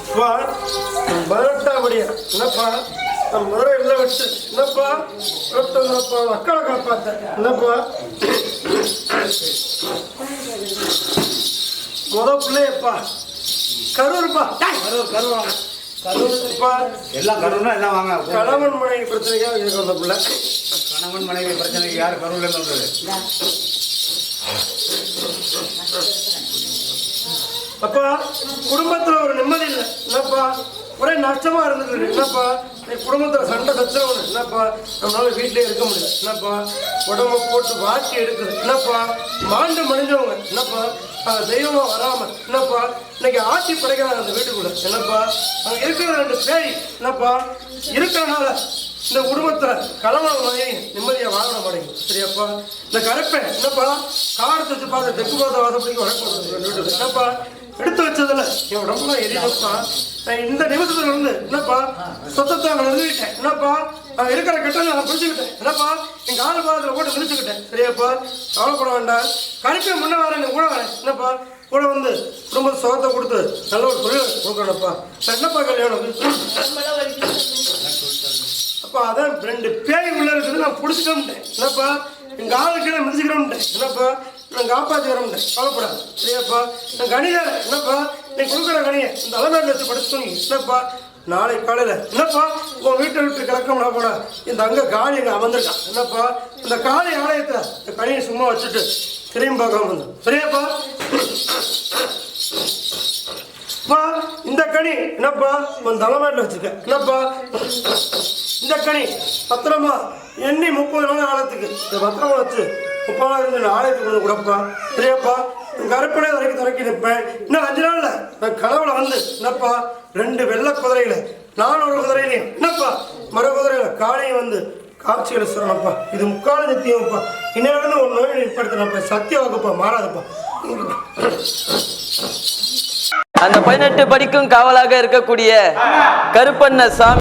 அப்பா பதினெட்டாம் படியா என்னப்பா? நான் முதல்ல இல்லை வச்சு. என்னப்பா? இருபத்தொன்னப்பா மக்களை காப்பாத்தேன் என்னப்பா? முத பிள்ளையப்பா. கரூர்ப்பா கரூர் கரூர் கரூர்ப்பா எல்லாம் கருணா எல்லாம் வாங்க? கணவன் மனைவி பிரச்சனைக்காக கேட்க வந்த பிள்ளை? கணவன் மனைவி பிரச்சனைக்கு யார் கருவில் சொல்றது அப்பா குடும்பத்துல ஒரு நிம்மதி இல்லை. என்னப்பா? ஒரே நஷ்டமா இருந்தது. என்னப்பா? என் குடும்பத்துல சண்டை சச்சரவு என்னப்பா? நம்மளால வீட்டிலே இருக்க முடியல. என்னப்பா? உடம்ப போட்டு வாட்டி எடுக்குது. என்னப்பா? மாண்டு மனிதவங்க என்னப்பா? தெய்வமா வராம. என்னப்பா? இன்னைக்கு ஆட்சி படைக்கிறாங்க அந்த வீட்டுக்குள்ள. என்னப்பா? அங்க இருக்கிற ரெண்டு பேய். என்னப்பா? இருக்கிறனால இந்த குடும்பத்துல கலவரம் வாங்கி நிம்மதியா வாழ மாட்டேங்குது. சரியாப்பா? இந்த கருப்பேன் என்னப்பா? காடு வச்சு பார்த்து தெற்கு பார்த்த வாசப்படிக்கு வழக்கு என்னப்பா? எடுத்து வச்சதுல என் உடம்புலாம் எரியப்பா இந்த நிமிஷத்துல இருந்து என்னப்பா? சொத்தத்தை நான் நிறுத்திட்டேன் என்னப்பா? நான் இருக்கிற கட்டத்தை நான் புரிஞ்சுக்கிட்டேன் என்னப்பா? என் கால பாதத்துல போட்டு மிதிச்சுக்கிட்டேன் சரியாப்பா? கவலைப்பட வேண்டாம். கருப்பை முன்ன வரேன் நீ கூட வரேன். என்னப்பா? கூட வந்து குடும்ப சுகத்தை கொடுத்து நல்ல ஒரு தொழில் கொடுக்கணும்ப்பா. நான் என்னப்பா கல்யாணம்? அப்பா அதான் ரெண்டு பேய் உள்ள இருக்குது. நான் பிடிச்சிட்டோம்ட்டேன். என்னப்பா? எங்க ஆளுக்கு நான் மிதிச்சுக்கிறோம்ட்டேன் என்னப்பா? நான் காப்பாற்றி வரோம்ட்டேன் கவலைப்படாது. சரியாப்பா நான் கணிதர் என்னப்பா? நீ கொடுக்குற கணியை இந்த அலமேட்டில் வச்சு படுத்து என்னப்பா? நாளை காலையில். என்னப்பா? உன் வீட்டை விட்டு கிளக்கம்னா போட இந்த அங்கே காளி நான் அமர்ந்திருக்கான் என்னப்பா? இந்த காளி ஆலயத்தை இந்த கணியை சும்மா வச்சுட்டு திரும்பி பார்க்காம வந்து சரியாப்பா? அப்பா இந்த கனி என்னப்பா? உன் தலைமையில வச்சுக்க என்னப்பா? இந்த கனி பத்திரமா. எண்ணி முப்பது நாள் காலத்துக்கு இந்த பத்திரமா வச்சு முப்பது இருந்து ஆலயத்துக்கு வந்து கொடுப்பா சரியாப்பா கருப்படை வரைக்கும் திறக்கி நிற்பேன். இன்னும் அஞ்சு நாள்ல நான் கனவுல வந்து என்னப்பா ரெண்டு வெள்ளை குதிரையில நானூறு குதிரையிலையும் என்னப்பா மர குதிரையில காளையும் வந்து காட்சிகளை சொல்லணும்ப்பா. இது முக்கால நித்தியம்ப்பா. இன்னும் ஒரு நோய் ஏற்படுத்தணும்ப்பா சத்திய வகுப்பா மாறாதுப்பா. அந்த பதினெட்டு படிக்கும் காவலாக இருக்கக்கூடிய கருப்பண்ண சாமி